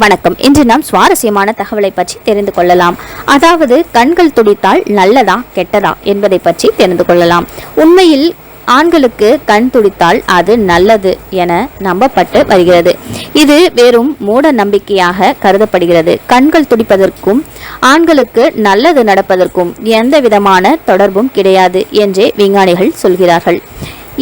வணக்கம். இன்று நாம் சுவாரஸ்யமான தகவலை பற்றி தெரிந்து கொள்ளலாம். அதாவது கண்கள் துடித்தால் நல்லதா கெட்டதா என்பதை பற்றி தெரிந்து கொள்ளலாம். உண்மையில் ஆண்களுக்கு கண் துடித்தால் அது நல்லது என நம்பப்பட்டு வருகிறது. இது வெறும் மூட நம்பிக்கையாக கருதப்படுகிறது. கண்கள் துடிப்பதற்கும் ஆண்களுக்கு நல்லது நடப்பதற்கும் எந்த விதமான தொடர்பும் கிடையாது என்றே விஞ்ஞானிகள் சொல்கிறார்கள்.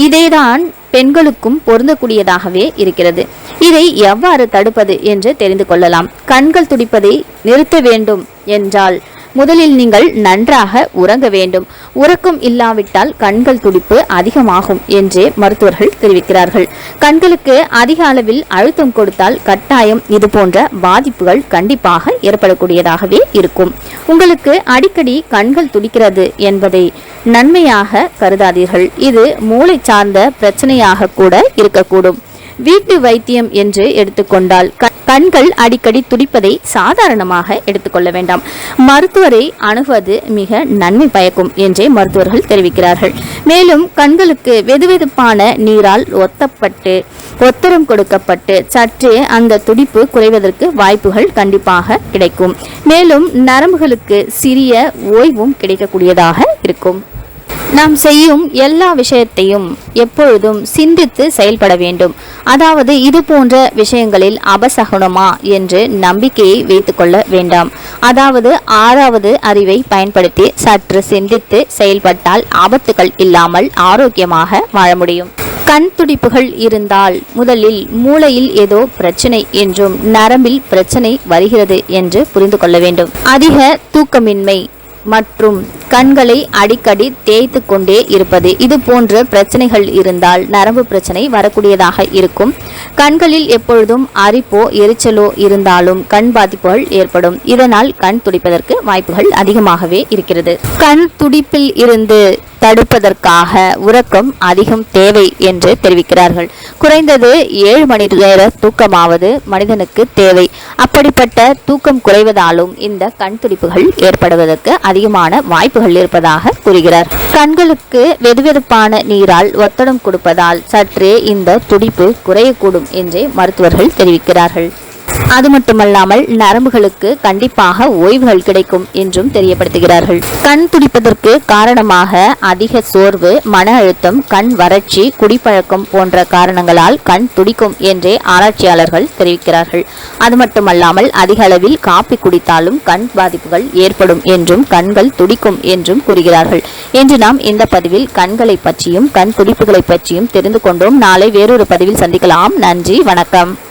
இதேதான் பெண்களுக்கும் பொருந்தக்கூடியதாகவே இருக்கிறது. இதை எவ்வாறு தடுப்பது என்று தெரிந்து கொள்ளலாம். கண்கள் துடிப்பதை நிறுத்த வேண்டும் என்றால் முதலில் நீங்கள் நன்றாக உறங்க வேண்டும். உறக்கம் இல்லாவிட்டால் கண்கள் துடிப்பு அதிகமாகும் என்றே மருத்துவர்கள் தெரிவிக்கிறார்கள். கண்களுக்கு அதிக அளவில் அழுத்தம் கொடுத்தால் கட்டாயம் இது போன்ற பாதிப்புகள் கண்டிப்பாக ஏற்படக்கூடியதாகவே இருக்கும். உங்களுக்கு அடிக்கடி கண்கள் துடிக்கிறது என்பதை நன்மையாக கருதாதீர்கள். இது மூளை சார்ந்த பிரச்சனையாக கூட இருக்கக்கூடும். வீட்டு வைத்தியம் என்று எடுத்துக்கொண்டால் க- கண்கள் அடிக்கடி துடிப்பதை சாதாரணமாக எடுத்துக்கொள்ள வேண்டாம். மருத்துவரை அணுகுவது மிக நன்மை பயக்கும் என்றே மருத்துவர்கள் தெரிவிக்கிறார்கள். மேலும் கண்களுக்கு வெதுவெதுப்பான நீரால் ஒத்தப்பட்டு ஒத்தரம் கொடுக்கப்பட்டு சற்றே அந்த துடிப்பு குறைவதற்கு வாய்ப்புகள் கண்டிப்பாக கிடைக்கும். மேலும் நரம்புகளுக்கு சிறிய ஓய்வும் கிடைக்கக்கூடியதாக இருக்கும். நாம் செய்யும் எல்லா விஷயத்தையும் எப்பொழுதும் சிந்தித்து செயல்பட வேண்டும். அதாவது இது போன்ற விஷயங்களில் அபசகுனமா என்று நம்பிக்கையை வைத்துக்கொள்ள வேண்டாம். அதாவது ஆறாவது அறிவை பயன்படுத்தி சற்று சிந்தித்து செயல்பட்டால் ஆபத்துகள் இல்லாமல் ஆரோக்கியமாக வாழ முடியும். கண் துடிப்புகள் இருந்தால் முதலில் மூளையில் ஏதோ பிரச்சனை என்றும் நரம்பில் பிரச்சனை வருகிறது என்று புரிந்து கொள்ள வேண்டும். அதிக தூக்கமின்மை மற்றும் கண்களை அடிக்கடி தேய்த்து கொண்டே இருப்பது இது போன்ற பிரச்சனைகள் இருந்தால் நரம்பு பிரச்சனை வரக்கூடியதாக இருக்கும். கண்களில் எப்பொழுதும் அரிப்போ எரிச்சலோ இருந்தாலும் கண் பாதிப்புகள் ஏற்படும். இதனால் கண் துடிப்பதற்கு வாய்ப்புகள் அதிகமாகவே இருக்கிறது. கண் துடிப்பில் இருந்து தடுப்பதற்காக உறக்கம் அதிகம் தேவை என்று தெரிவிக்கிறார்கள். குறைந்தது ஏழு மணி நேர தூக்கமாவது மனிதனுக்கு தேவை. அப்படிப்பட்ட தூக்கம் குறைவதாலும் இந்த கண் துடிப்புகள் ஏற்படுவதற்கு அதிகமான வாய்ப்பு வாய்ப்புகள் இருப்பதாக கூறுகிறார். கண்களுக்கு வெதுவெதுப்பான நீரால் ஒத்தடம் கொடுப்பதால் சற்றே இந்த துடிப்பு குறையக்கூடும் என்றே மருத்துவர்கள் தெரிவிக்கிறார்கள். அது மட்டுமல்லாமல் நரம்புகளுக்கு கண்டிப்பாக ஓய்வுகள் கிடைக்கும் என்றும் தெரியப்படுத்துகிறார்கள். கண் துடிப்பதற்கு காரணமாக அதிக சோர்வு மன அழுத்தம் கண் வறட்சி குடிப்பழக்கம் போன்ற காரணங்களால் கண் துடிக்கும் என்றே ஆராய்ச்சியாளர்கள் தெரிவிக்கிறார்கள். அது மட்டுமல்லாமல் அதிக அளவில் காப்பி குடித்தாலும் கண் பாதிப்புகள் ஏற்படும் என்றும் கண்கள் துடிக்கும் என்றும் கூறுகிறார்கள். என்று நாம் இந்த பதிவில் கண்களை பற்றியும் கண் துடிப்புகளை பற்றியும் தெரிந்து கொண்டோம். நாளை வேறொரு பதிவில் சந்திக்கலாம். நன்றி வணக்கம்.